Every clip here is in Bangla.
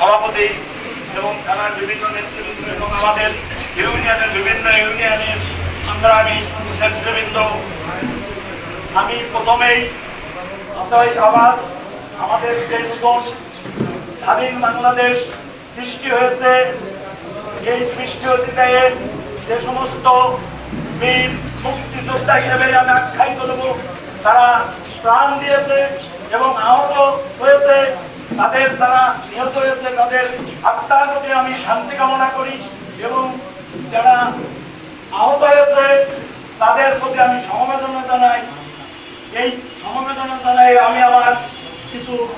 সভাপতি এবং থানার বিভিন্ন নেতৃবৃন্দ এবং আমাদের ইউনিয়নের বিভিন্ন ইউনিয়নের আমরা আমি নেতৃবৃন্দ। আমি প্রথমেই চাই আবার আমাদের যে নতুন স্বাধীন বাংলাদেশ সৃষ্টি হয়েছে, এই সৃষ্টি অতীতায় যে সমস্ত বীর মুক্তিযোদ্ধা হিসেবে আমি আখ্যায়িত দেবো, তারা প্রাণ দিয়েছে এবং আহত তাদের যারা নিহত হয়েছে, তাদের আত্মার প্রতি আমি শান্তি কামনা করি এবং যারা আহত হয়েছে, তাদের প্রতি আমি সমবেদনা জানাই। এই সমবেদনা জানাই আমি আমার কিছু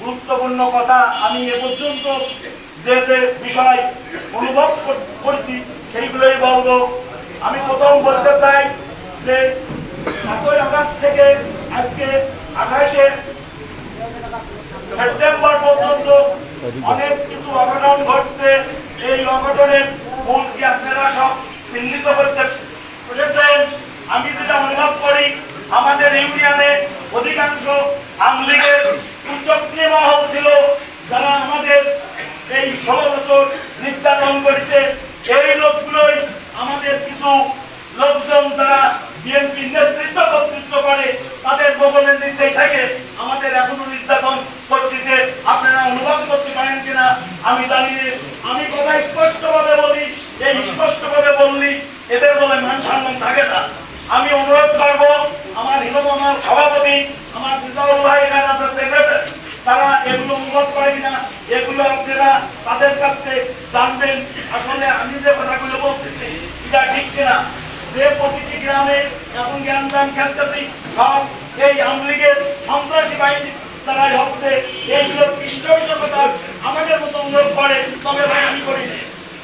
গুরুত্বপূর্ণ কথা আমি এ পর্যন্ত যে যে বিষয় অনুভব কর- করছি, সেইগুলোই বলব। আমি প্রথম বলতে চাই যে পাঁচই আগস্ট থেকে আজকে অনেক কিছু অঘটন ঘটছে। এই অঘটনের মূল কি আপনারা সব চিহ্নিত করতে পেরেছেন? আমি যেটা অনুভব করি, আমাদের ইউনিয়নে অধিকাংশ আমলিগের উচ্চক্রিয় মহল ছিল, যারা আমাদের এই ষোলো বছর নির্যাতন করেছে। এই লোকগুলোই আমাদের কিছু লোকজন যারা বিএনপি নেতৃত্ব কর্তৃত্ব করে, তাদের বগলের নিচেই থাকে আমাদের এখনও নির্যাতন করতেছে আপনারা অনুভব করতে পারেন কিনা আমি জানি, আমি কথা স্পষ্টভাবে বলি এই স্পষ্টভাবে বললি, এদের বলে মান সম্মান থাকে না। আমি অনুরোধ করব, আমার হিরম আমার সভাপতি, আমার রিজাউল ভাই এখানে আছে সেক্রেটারি তারা এগুলো অনুরোধ করে কিনা, এগুলো আপনারা তাদের কাছ থেকে জানবেন। আসলে আমি যে কথাগুলো বলতেছি, এটা ঠিক কিনা? যে প্রতিটি গ্রামে এখন জ্ঞান দান কাছাকাছি সব এই আওয়ামী লীগের সন্ত্রাসী বাহিনী, তারাই হচ্ছে। এইগুলো পৃষ্ঠপোষকতা আমাদের মতো লোক করে তবে ভাই আমি করি না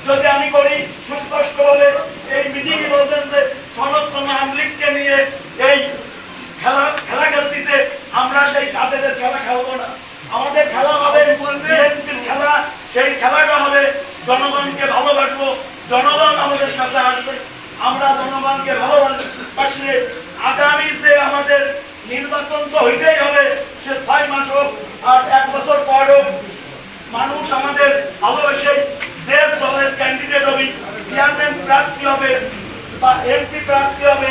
যদি আমি করি সুস্পষ্ট বলে এই মিটিংয়ে বলতেন যে সনাতন আওয়ামী লীগকে নিয়ে এই খেলা খেলা খেলতেছে আমরা সেই কাদের খেলা খেলব না? আমাদের খেলা হবে খেলা। সেই খেলাটা হবে জনগণকে ভালোবাসবো। জনগণ আমাদের কাছে আসবে। আমরা জনগণকে ভালোবাসলে আগামী যে আমাদের নির্বাচন তো হইতেই হবে সে ছয় মাস হোক আর এক বছর পর হোক মানুষ আমাদের ভালোবাসে। যে দলের ক্যান্ডিডেট হবে চেয়ারম্যান প্রার্থী হবে বা এমপি প্রার্থী হবে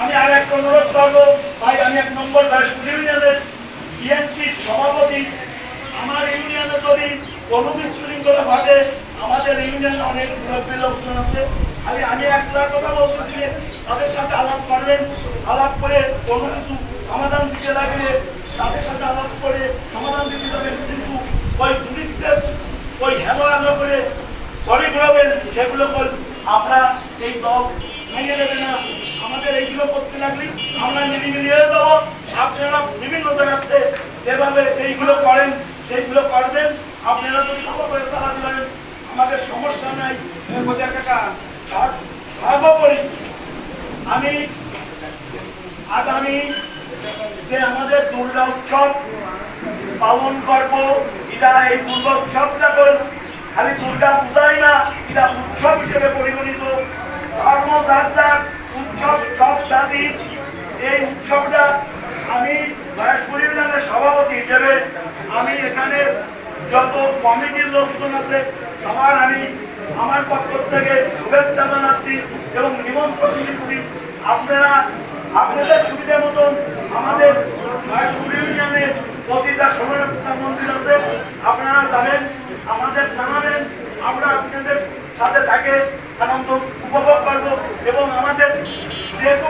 আমি অনুরোধ করব, ভাই, আমি এক নম্বর দাসপুর ইউনিয়নের সভাপতি। আমার ইউনিয়নে যদি কোনো বিশৃঙ্খলা ঘটে, আমাদের ইউনিয়নে অনেক মুরব্বী লোকজন খালি আমি একটা কথা তাদের সাথে আলাপ করবেন। আলাপ করে কোনো কিছু সমাধান দিতে লাগলে তাদের সাথে আলাপ করে সমাধান দিতে যাবেন কিন্তু ওই দুর্নীতিতে ওই হেলো হেলো করে সরি ঘুরাবেন সেগুলো কর। আমরা এই দল ভেঙে দেবে না। আমাদের এইগুলো করতে লাগলে আমরা মিলি মিলিয়ে যাব। আপনারা বিভিন্ন জায়গাতে যেভাবে এইগুলো করেন সেইগুলো করবেন। আপনারা যদি ভালো করে চালাতে পারেন আমাদের সমস্যা নাই। সর- সর্বোপরি আমি আগামী যে আমাদের দুর্গা উৎসব পালন করব এটা এই দুর্গা উৎসবটা খালি দুর্গা পূজাই না, এটা উৎসব হিসেবে পরিগণিত। ধর্ম যার যার উৎসব, সব জাতির এই উৎসবটা আমি বয়সপুর ইউনিয়নের সভাপতি হিসেবে আমি এখানে যত কমিটির লোকজন আছে, সবার আমি আমার পক্ষ থেকে শুভেচ্ছা জানাচ্ছি এবং নিমন্ত্রণ দিচ্ছি। আপনারা আপনাদের সুবিধা মতন আমাদের বয়সপুর ইউনিয়নের প্রতিটা সমানতা মন্দির আছে। আপনারা যাবেন, আমাদের জানাবেন। আমরা আপনাদের সাথে থাকে আনন্দ উপভোগ করব এবং আমাদের যেহেতু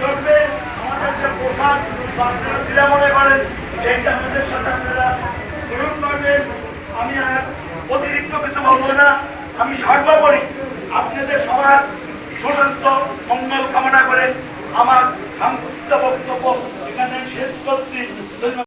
চলবে, আমাদের যে পোশাক বা আপনারা যেটা মনে করেন, সেইটা আমাদের সাথে আপনারা গ্রহণ করবেন। আমি আর অতিরিক্ত কিছু বলব না। আমি সর্বোপরি আপনাদের সবার সুস্বাস্থ্য, মঙ্গল কামনা করে আমার সংক্ষিপ্ত বক্তব্য